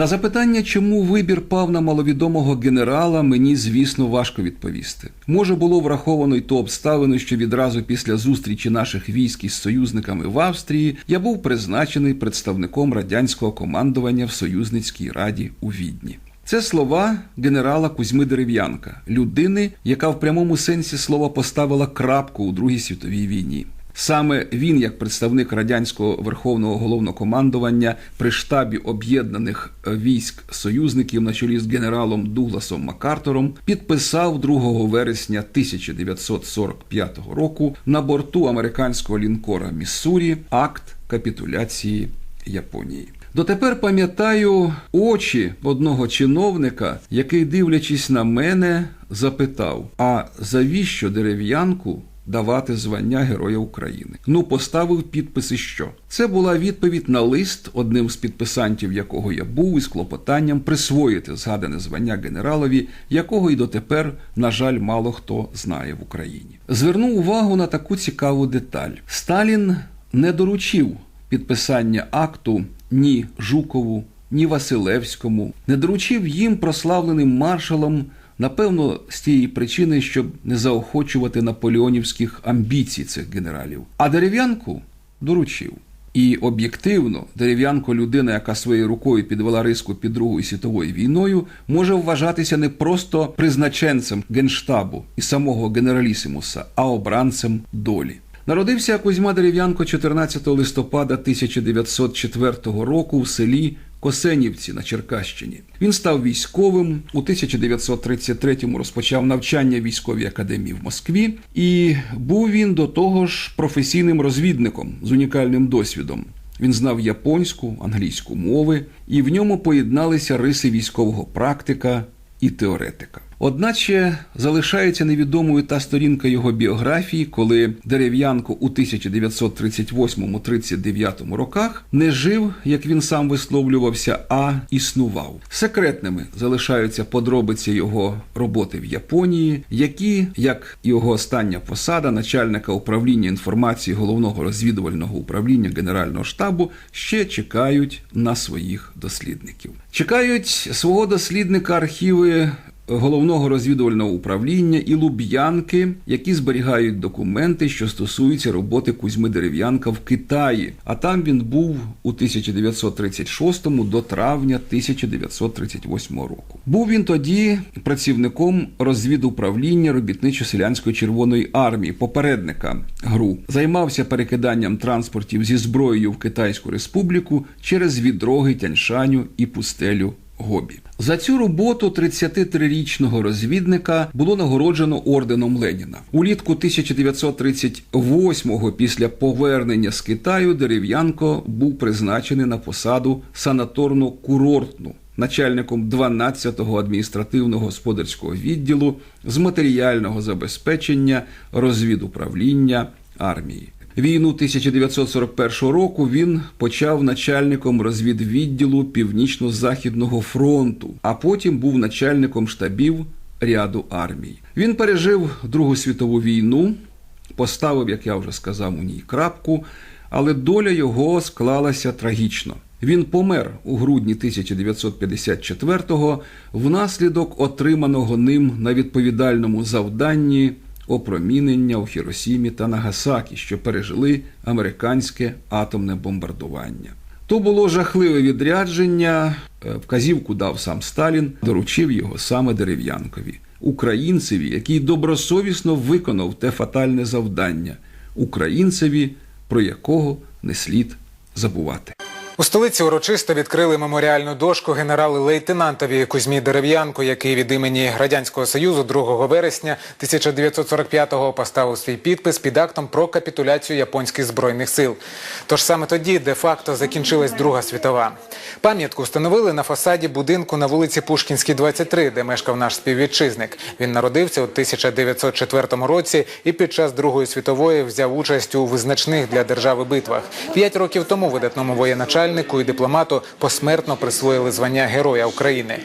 На запитання, чому вибір пав на маловідомого генерала, мені звісно важко відповісти. Може, було враховано й ту обставину, що відразу після зустрічі наших військ із союзниками в Австрії я був призначений представником радянського командування в союзницькій раді у Відні. Це слова генерала Кузьми Дерев'янка, людини, яка в прямому сенсі слова поставила крапку у Другій світовій війні. Саме він, як представник радянського верховного головнокомандування при штабі об'єднаних військ союзників на чолі з генералом Дугласом Макартором, підписав 2 вересня 1945 року на борту американського лінкора Міссурі акт капітуляції Японії. Дотепер пам'ятаю очі одного чиновника, який, дивлячись на мене, запитав: А завіщо дерев'янку давати звання Героя України? Ну, поставив підписи, що це була відповідь на лист, одним з підписантів якого я був, із клопотанням присвоїти згадане звання генералові, якого й дотепер, на жаль, мало хто знає в Україні. Звернув увагу на таку цікаву деталь: Сталін не доручив підписання акту ні Жукову, ні Василевському, не доручив їм прославленим маршалам, напевно, з тієї причини, щоб не заохочувати наполеонівських амбіцій цих генералів. А дерев'янку доручив. І об'єктивно, дерев'янко людина, яка своєю рукою підвела риску під Другою світовою війною, може вважатися не просто призначенцем генштабу і самого генералісимуса, а обранцем долі. Народився Кузьма Дерев'янко 14 листопада 1904 року в селі Косенівці на Черкащині. Він став військовим у 1933-му розпочав навчання військовій академії в Москві, і був він до того ж професійним розвідником з унікальним досвідом. Він знав японську, англійську мови, і в ньому поєдналися риси військового практика і теоретика. Одначе залишається невідомою та сторінка його біографії, коли дерев'янко у 1938-39 роках не жив, як він сам висловлювався, а існував. Секретними залишаються подробиці його роботи в Японії, які, як його остання посада, начальника управління інформації головного розвідувального управління Генерального штабу, ще чекають на своїх дослідників. Чекають свого дослідника архіви головного розвідувального управління і Луб'янки, які зберігають документи, що стосуються роботи Кузьми Дерев'янка в Китаї. А там він був у 1936 до травня 1938 року. Був він тоді працівником розвідуправління робітничо-селянської червоної армії, попередника ГРУ, займався перекиданням транспортів зі зброєю в Китайську республіку через відроги Тяньшаню і пустелю. Гобі за цю роботу 33-річного розвідника було нагороджено орденом Леніна. Улітку 1938-го після повернення з Китаю Дерев'янко був призначений на посаду санаторно-курортну начальником 12-го адміністративного господарського відділу з матеріального забезпечення розвідуправління армії. Війну 1941 року він почав начальником розвідвідділу Північно-Західного фронту, а потім був начальником штабів ряду армій. Він пережив Другу світову війну, поставив, як я вже сказав, у ній крапку, але доля його склалася трагічно. Він помер у грудні 1954-го внаслідок отриманого ним на відповідальному завданні опромінення у Хіросімі та Нагасакі, що пережили американське атомне бомбардування. То було жахливе відрядження. Вказівку дав сам Сталін, доручив його саме дерев'янкові, українцеві, який добросовісно виконав те фатальне завдання, українцеві, про якого не слід забувати. У столиці урочисто відкрили меморіальну дошку генерали-лейтенантові Кузьмі Дерев'янку, який від імені Радянського Союзу 2 вересня 1945-го поставив свій підпис під актом про капітуляцію японських збройних сил. Тож саме тоді де-факто закінчилась Друга світова. Пам'ятку встановили на фасаді будинку на вулиці Пушкінській, 23, де мешкав наш співвітчизник. Він народився у 1904 році і під час Другої світової взяв участь у визначних для держави битвах. П'ять років тому видатному воєначальнику і дипломату посмертно присвоїли звання Героя України.